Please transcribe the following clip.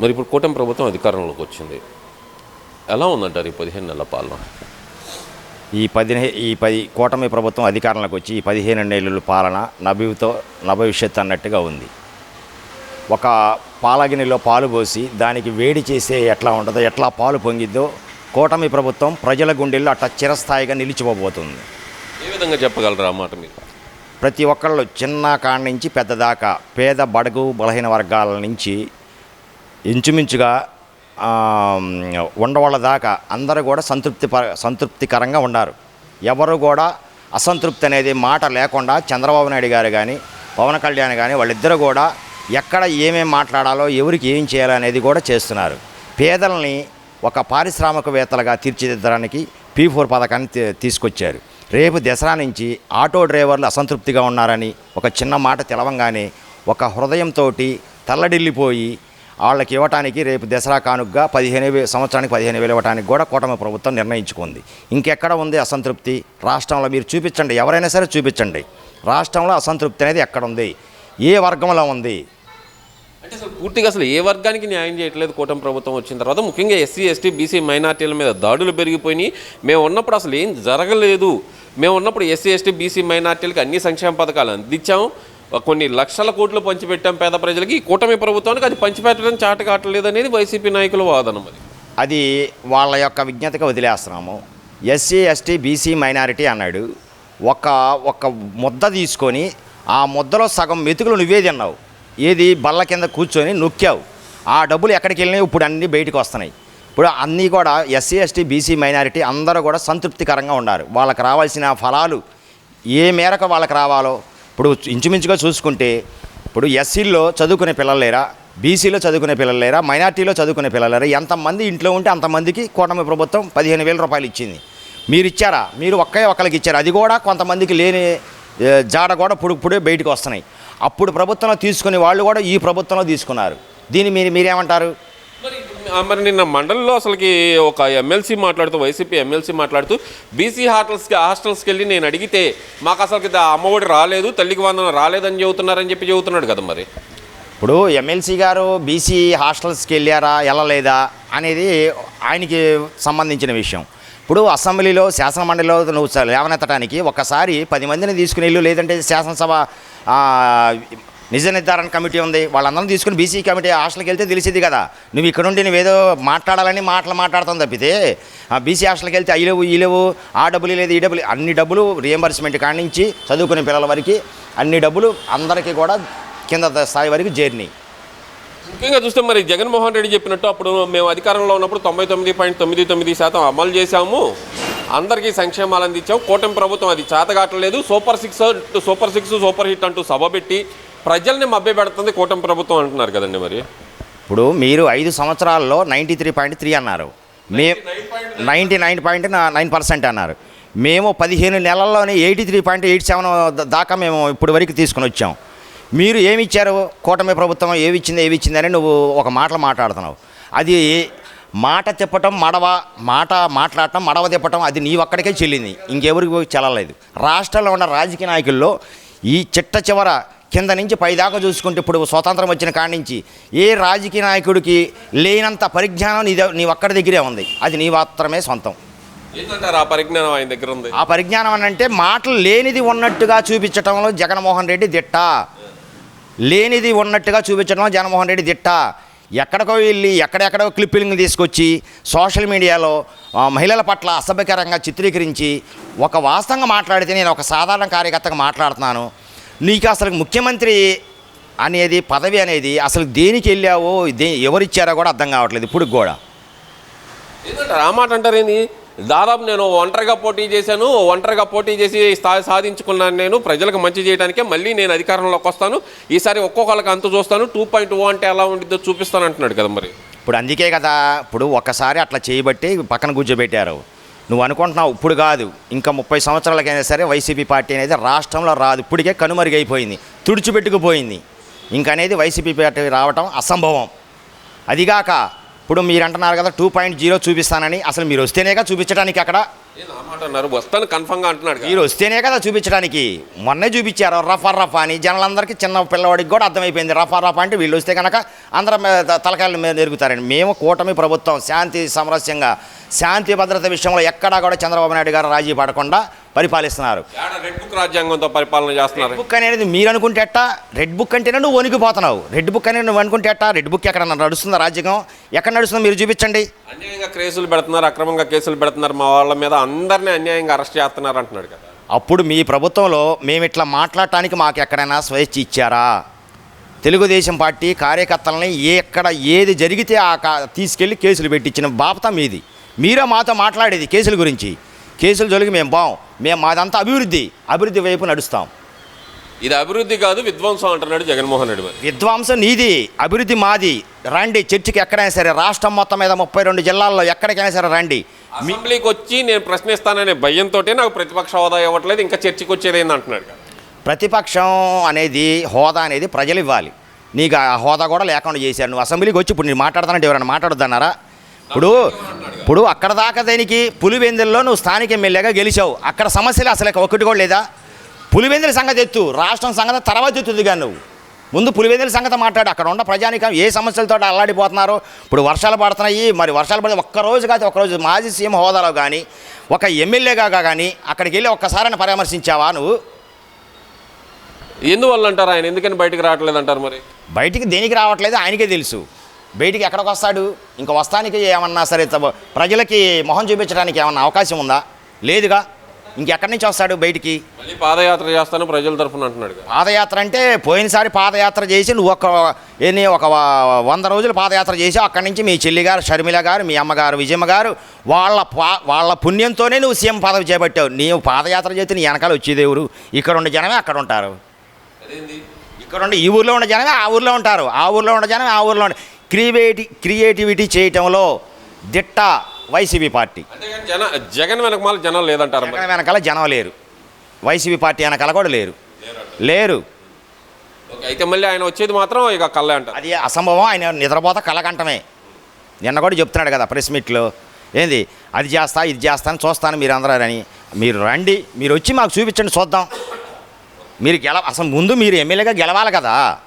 మరి ఇప్పుడు కూటమి ప్రభుత్వం అధికారంలోకి వచ్చింది. ఎలా ఉందంటారు ఈ పదిహేను నెలల పాలన? ఈ పదిహే ఈ పది కూటమి ప్రభుత్వం అధికారంలోకి వచ్చి ఈ పదిహేను నెలల పాలన నభితో నభవిష్యత్ అన్నట్టుగా ఉంది. ఒక పాలగినిలో పాలు పోసి దానికి వేడి చేస్తే ఎట్లా ఉంటుందో ఎట్లా పాలు పొంగిద్దో కూటమి ప్రభుత్వం ప్రజల గుండెల్లో అట్లా చిరస్థాయిగా నిలిచిపోబోతుంది. ఏ విధంగా చెప్పగలరు ఆ మాట మీరు? ప్రతి ఒక్కళ్ళు చిన్న కాడ నుంచి పెద్ద దాకా పేద బడుగు బలహీన వర్గాల నుంచి ఇంచుమించుగా ఉండవాళ్ళ దాకా అందరూ కూడా సంతృప్తి సంతృప్తికరంగా ఉన్నారు. ఎవరు కూడా అసంతృప్తి అనేది మాట లేకుండా చంద్రబాబు నాయుడు గారు కానీ పవన్ కళ్యాణ్ కానీ వాళ్ళిద్దరూ కూడా ఎక్కడ ఏమేమి మాట్లాడాలో ఎవరికి ఏం చేయాలనేది కూడా చేస్తున్నారు. పేదల్ని ఒక పారిశ్రామికవేత్తలుగా తీర్చిదిద్దడానికి పీ ఫోర్ పథకాన్ని తీ- తీసుకొచ్చారు. రేపు దసరా నుంచి ఆటో డ్రైవర్లు అసంతృప్తిగా ఉన్నారని ఒక చిన్న మాట తెలవంగానే ఒక హృదయంతో తల్లడిల్లిపోయి వాళ్ళకి ఇవ్వటానికి రేపు దసరా కానుకగా పదిహేను వే సంవత్సరానికి పదిహేను వేలు ఇవ్వడానికి కూడా కూటమి ప్రభుత్వం నిర్ణయించుకుంది. ఇంకెక్కడ ఉంది అసంతృప్తి? రాష్ట్రంలో మీరు చూపించండి. ఎవరైనా సరే చూపించండి. రాష్ట్రంలో అసంతృప్తి అనేది ఎక్కడ ఉంది? ఏ వర్గంలో ఉంది? అంటే అసలు పూర్తిగా అసలు ఏ వర్గానికి న్యాయం చేయట్లేదు కూటమి ప్రభుత్వం వచ్చిన తర్వాత? ముఖ్యంగా ఎస్సీ ఎస్టీ బీసీ మైనార్టీల మీద దాడులు పెరిగిపోయినాయి. మేము ఉన్నప్పుడు అసలు ఏం జరగలేదు. మేము ఉన్నప్పుడు ఎస్సీ ఎస్టీ బీసీ మైనార్టీలకి అన్ని సంక్షేమ పథకాలు అందించాం కొన్ని లక్షల కోట్లు పంచిపెట్టాం పేద ప్రజలకి. ఈ కూటమి ప్రభుత్వానికి అది పంచిపెట్టడం చాట కావట్లేదు అనేది వైసీపీ నాయకుల వాదన మరి. అది వాళ్ళ యొక్క విజ్ఞతగా వదిలేస్తున్నాము. ఎస్సీ ఎస్టీ బీసీ మైనారిటీ అన్నాడు. ఒక ఒక ముద్ద తీసుకొని ఆ ముద్దలో సగం మెతుకులు నువ్వే తిన్నావు. ఏది? బల్ల కింద కూర్చొని నొక్కావు. ఆ డబ్బులు ఎక్కడికి వెళ్ళినాయి? ఇప్పుడు అన్నీ బయటకు వస్తున్నాయి. ఇప్పుడు అన్నీ కూడా ఎస్సీ ఎస్టీ బీసీ మైనారిటీ అందరూ కూడా సంతృప్తికరంగా ఉన్నారు. వాళ్ళకి రావాల్సిన ఫలాలు ఏ మేరకు వాళ్ళకి రావాలో ఇప్పుడు ఇంచుమించుగా చూసుకుంటే ఇప్పుడు ఎస్సీల్లో చదువుకునే పిల్లలు లేరా బీసీలో చదువుకునే పిల్లలు లేరా మైనార్టీలో చదువుకునే పిల్లలు లేరా ఎంతమంది ఇంట్లో ఉంటే అంతమందికి కూటమి ప్రభుత్వం పదిహేను వేల రూపాయలు ఇచ్చింది. మీరు ఇచ్చారా? మీరు ఒక్కే ఒక్కరికి ఇచ్చారు? అది కూడా కొంతమందికి లేని జాడ కూడా పుడుపుడే బయటకు వస్తున్నాయి. అప్పుడు ప్రభుత్వంలో తీసుకునే వాళ్ళు కూడా ఈ ప్రభుత్వంలో తీసుకున్నారు. దీన్ని మీరు మీరేమంటారు? మరి నిన్న మండలిలో అసలుకి ఒక ఎమ్మెల్సీ మాట్లాడుతూ వైసీపీ ఎమ్మెల్సీ మాట్లాడుతూ బీసీ హాస్టల్స్కి హాస్టల్స్కి వెళ్ళి నేను అడిగితే మాకు అసలుకి దా- అమ్మఒడి రాలేదు తల్లికి వందన రాలేదని చెబుతున్నారని చెప్పి చెబుతున్నాడు కదా మరి. ఇప్పుడు ఎమ్మెల్సీ గారు బీసీ హాస్టల్స్కి వెళ్ళారా వెళ్ళలేదా అనేది ఆయనకి సంబంధించిన విషయం. ఇప్పుడు అసెంబ్లీలో శాసనమండలిలో నువ్వు లేవనెత్తడానికి ఒకసారి పది మందిని తీసుకుని వెళ్ళు లేదంటే శాసనసభ నిజ నిర్ధారణ కమిటీ ఉంది. వాళ్ళందరం తీసుకుని బీసీ కమిటీ హాస్టల్కి వెళ్తే తెలిసింది కదా. నువ్వు ఇక్కడ నుండి నువ్వేదో మాట్లాడాలని మాటలు మాట్లాడుతాం తప్పితే ఆ బీసీ హాస్టల్కి వెళ్తే అయ్యలేవు లేవు ఈ లేవు ఆ డబ్బులు లేదు ఈ డబ్బులు అన్ని డబ్బులు రియంబర్స్మెంట్ కానించి చదువుకునే పిల్లల వరకు అన్ని డబ్బులు అందరికీ కూడా కింద స్థాయి వరకు చేరినాయి. ముఖ్యంగా చూస్తే మరి జగన్మోహన్ రెడ్డి చెప్పినట్టు అప్పుడు మేము అధికారంలో ఉన్నప్పుడు తొంభై తొమ్మిది పాయింట్ తొమ్మిది తొమ్మిది శాతం అమలు చేశాము. అందరికీ సంక్షేమాలు అందించాం. కూటమి ప్రభుత్వం అది చేతగాటలేదు. Super six super six super hit అంటూ సభ పెట్టి ప్రజల్ని మభ్య పెడుతుంది కూటమి ప్రభుత్వం అంటున్నారు కదండి మరి. ఇప్పుడు మీరు ఐదు సంవత్సరాల్లో నైంటీ త్రీ పాయింట్ త్రీ అన్నారు. మే ninety nine point nine percent అన్నారు. మేము పదిహేను నెలల్లోనే eighty three point eight seven దాకా మేము ఇప్పుడు వరకు తీసుకుని వచ్చాం. మీరు ఏమి ఇచ్చారు కూటమి ప్రభుత్వం ఏమి ఇచ్చింది ఏమి ఇచ్చిందని నువ్వు ఒక మాటలు మాట్లాడుతున్నావు. అది మాట తిప్పటం మడవ మాట మాట్లాడటం మడవ తిప్పటం అది నీ ఒక్కడికే చెల్లింది. ఇంకెవరికి చెల్లలేదు. రాష్ట్రంలో ఉన్న రాజకీయ నాయకుల్లో ఈ చిట్ట చివర కింద నుంచి పైదాకా చూసుకుంటే ఇప్పుడు స్వతంత్రం వచ్చిన కాడి నుంచి ఏ రాజకీయ నాయకుడికి లేనంత పరిజ్ఞానం నీ నీ ఒక్కడి దగ్గరే ఉంది. అది నీ మాత్రమే సొంతం. ఏంటంటారు ఆ పరిజ్ఞానం ఆయన దగ్గర ఉంది? ఆ పరిజ్ఞానం అని అంటే మాటలు లేనిది ఉన్నట్టుగా చూపించటంలో జగన్మోహన్ రెడ్డి దిట్ట. లేనిది ఉన్నట్టుగా చూపించడంలో జగన్మోహన్ రెడ్డి దిట్ట. ఎక్కడికో వెళ్ళి ఎక్కడెక్కడో క్లిప్పింగ్ తీసుకొచ్చి సోషల్ మీడియాలో మహిళల పట్ల అసభ్యకరంగా చిత్రీకరించి ఒక వాస్తవంగా మాట్లాడితే నేను ఒక సాధారణ కార్యకర్తగా మాట్లాడుతున్నాను. నీకు అసలు ముఖ్యమంత్రి అనేది పదవి అనేది అసలు దేనికి వెళ్ళావో దే ఎవరిచ్చారో కూడా అర్థం కావట్లేదు ఇప్పుడు కూడా. ఏంటంటారు ఆ మాట అంటారేంది దాదాపు నేను ఒంటరిగా పోటీ చేశాను ఒంటరిగా పోటీ చేసి స్థాయి సాధించుకున్నాను నేను ప్రజలకు మంచి చేయడానికే మళ్ళీ నేను అధికారంలోకి వస్తాను. ఈసారి ఒక్కొక్కరికి అంత చూస్తాను టూ పాయింట్ ఓ అంటే ఎలా ఉండిద్దో చూపిస్తాను అంటున్నాడు కదా మరి. ఇప్పుడు అందుకే కదా ఇప్పుడు ఒక్కసారి అట్లా చేయబట్టి పక్కన కూర్చోబెట్టారు. నువ్వు అనుకుంటున్నావు ఇప్పుడు కాదు. ఇంకా ముప్పై సంవత్సరాలకైనా సరే వైసీపీ పార్టీ అనేది రాష్ట్రంలో రాదు. ఇప్పటికే కనుమరుగైపోయింది తుడిచిపెట్టుకుపోయింది. ఇంకా అనేది వైసీపీ పార్టీ రావటం అసంభవం. అదిగాక ఇప్పుడు మీరు అంటున్నారు కదా టూ పాయింట్ జీరో చూపిస్తానని. అసలు మీరు వస్తేనేగా చూపించడానికి అక్కడ మాట అన్నారు. వస్తాను కన్ఫర్మ్గా అంటున్నాడు కదా. మీరు వస్తేనే కదా చూపించడానికి. మొన్నే చూపించారు. రఫా రఫా అని జనాలందరికీ చిన్న పిల్లవాడికి కూడా అర్థమైపోయింది. రఫా రఫా అంటే వీళ్ళు వస్తే కనుక అందరం తలకాయల మీద ఎరుగుతారండి మేము కూటమి ప్రభుత్వం శాంతి సమరస్యంగా శాంతి భద్రత విషయంలో ఎక్కడా కూడా చంద్రబాబు నాయుడు గారు రాజీ పడకుండా పరిపాలిస్తున్నారు. రెడ్ బుక్ రాజ్యాంగంతో పరిపాలన చేస్తున్నారు? బుక్ అనేది మీరు అనుకుంటే ఎట్టా? రెడ్ బుక్ అంటేనే నువ్వు వణికిపోతున్నావు. రెడ్ బుక్ అనేది నువ్వు అనుకుంటే ఎట్టా? రెడ్ బుక్ ఎక్కడ నడుస్తుందా రాజ్యాంగం? ఎక్కడ నడుస్తుందో మీరు చూపించండి. అన్యాయంగా కేసులు పెడుతున్నారు అక్రమంగా కేసులు పెడుతున్నారు మా వాళ్ళ మీద అందరినీ అన్యాయంగా అరెస్ట్ చేస్తున్నారు అంటున్నాడు కదా. అప్పుడు మీ ప్రభుత్వంలో మేము ఇట్లా మాట్లాడటానికి మాకు ఎక్కడైనా స్వేచ్ఛ ఇచ్చారా? తెలుగుదేశం పార్టీ కార్యకర్తలని ఏ ఎక్కడ ఏది జరిగితే ఆ తీసుకెళ్ళి కేసులు పెట్టించిన బాపత మీది. మీరే మాతో మాట్లాడేది కేసుల గురించి. కేసులు జోలికి మేము బాం మేము మాదంతా అభివృద్ధి అభివృద్ధి వైపు నడుస్తాం. ఇది అభివృద్ధి కాదు విధ్వంసం అంటున్నాడు జగన్మోహన్ రెడ్డి మరి. విధ్వంసం నీది అభివృద్ధి మాది. రండి చర్చికి ఎక్కడైనా సరే రాష్ట్రం మొత్తం మీద ముప్పై రెండు జిల్లాల్లో ఎక్కడికైనా సరే రండి. అసెంబ్లీకి వచ్చి నేను ప్రశ్నిస్తాననే భయంతో నాకు ప్రతిపక్ష హోదా ఇవ్వట్లేదు ఇంకా చర్చకి వచ్చేది అంటున్నాడు. ప్రతిపక్షం అనేది హోదా అనేది ప్రజలు ఇవ్వాలి. నీకు ఆ హోదా కూడా లేకుండా చేశారు. నువ్వు అసెంబ్లీకి వచ్చి ఇప్పుడు నేను మాట్లాడుతానంటే ఎవరైనా మాట్లాడుతున్నారా ఇప్పుడు ఇప్పుడు అక్కడ దాకా దేనికి పులివెందుల్లో నువ్వు స్థానిక ఎమ్మెల్యేగా గెలిచావు. అక్కడ సమస్యలు అసలు ఒకటి కూడా లేదా? పులివెందుల సంగతి ఎత్తు. రాష్ట్రం సంగతి తర్వాత ఎత్తుది కానీ నువ్వు. ముందు పులివెందుల సంగతి మాట్లాడు. అక్కడ ఉన్న ప్రజానికం ఏ సమస్యలతో అల్లాడిపోతున్నారు. ఇప్పుడు వర్షాలు పడుతున్నాయి. మరి వర్షాలు పడితే ఒక్కరోజు కాదు ఒక్కరోజు మాజీ సీఎం హోదాలో కానీ ఒక ఎమ్మెల్యేగా కానీ అక్కడికి వెళ్ళి ఒక్కసారైనా పరామర్శించావా నువ్వు? ఎందువల్ల అంటారు ఆయన? ఎందుకని బయటకు రావట్లేదు అంటారు మరి? బయటికి దేనికి రావట్లేదు ఆయనకే తెలుసు. బయటికి ఎక్కడికి వస్తాడు? ఇంకా వస్తానికి ఏమన్నా సరే ప్రజలకి మొహం చూపించడానికి ఏమన్నా అవకాశం ఉందా? లేదుగా? ఇంకెక్కడి నుంచి వస్తాడు బయటికి? మళ్ళీ పాదయాత్ర చేస్తాను ప్రజల తరఫున అంటున్నాడు. పాదయాత్ర అంటే పోయినసారి పాదయాత్ర చేసి నువ్వు ఒక ఎన్ని ఒక వంద రోజులు పాదయాత్ర చేసి అక్కడి నుంచి మీ చెల్లి గారు షర్మిల గారు మీ అమ్మగారు విజయమ్మ గారు వాళ్ళ పా వాళ్ళ పుణ్యంతోనే నువ్వు సీఎం పదవి చేపట్టావు. నీవు పాదయాత్ర చేస్తే నీ వెనకాల వచ్చేది ఎవరు ఇక్కడ ఉండే జనమే అక్కడ ఉంటారు. ఇక్కడ ఉండే ఈ ఊర్లో ఉండే జనమే ఆ ఊర్లో ఉంటారు. ఆ ఊర్లో ఉండే జనమే ఆ ఊర్లో ఉండే క్రియేటి క్రియేటివిటీ చేయటంలో దిట్ట వైసీపీ పార్టీ. జన జగన్ వెనకమాల జనం లేదంటారు జగన్ వెనకాల జనం లేరు. వైసీపీ పార్టీ వెనకాల కూడా లేరు. లేరు. అయితే మళ్ళీ ఆయన వచ్చేది మాత్రం ఇక కళ్ళే అంటారు. అది అసంభవం ఆయన నిద్రపోత కలకంటమే నిన్న కూడా చెప్తున్నాడు కదా ప్రెస్ మీట్లో. ఏంది? అది చేస్తా ఇది చేస్తాను చూస్తాను మీరు అందరూ అని. మీరు రండి మీరు వచ్చి మాకు చూపించండి చూద్దాం. మీరు గెల అసలు ముందు మీరు ఎమ్మెల్యేగా గెలవాలి కదా.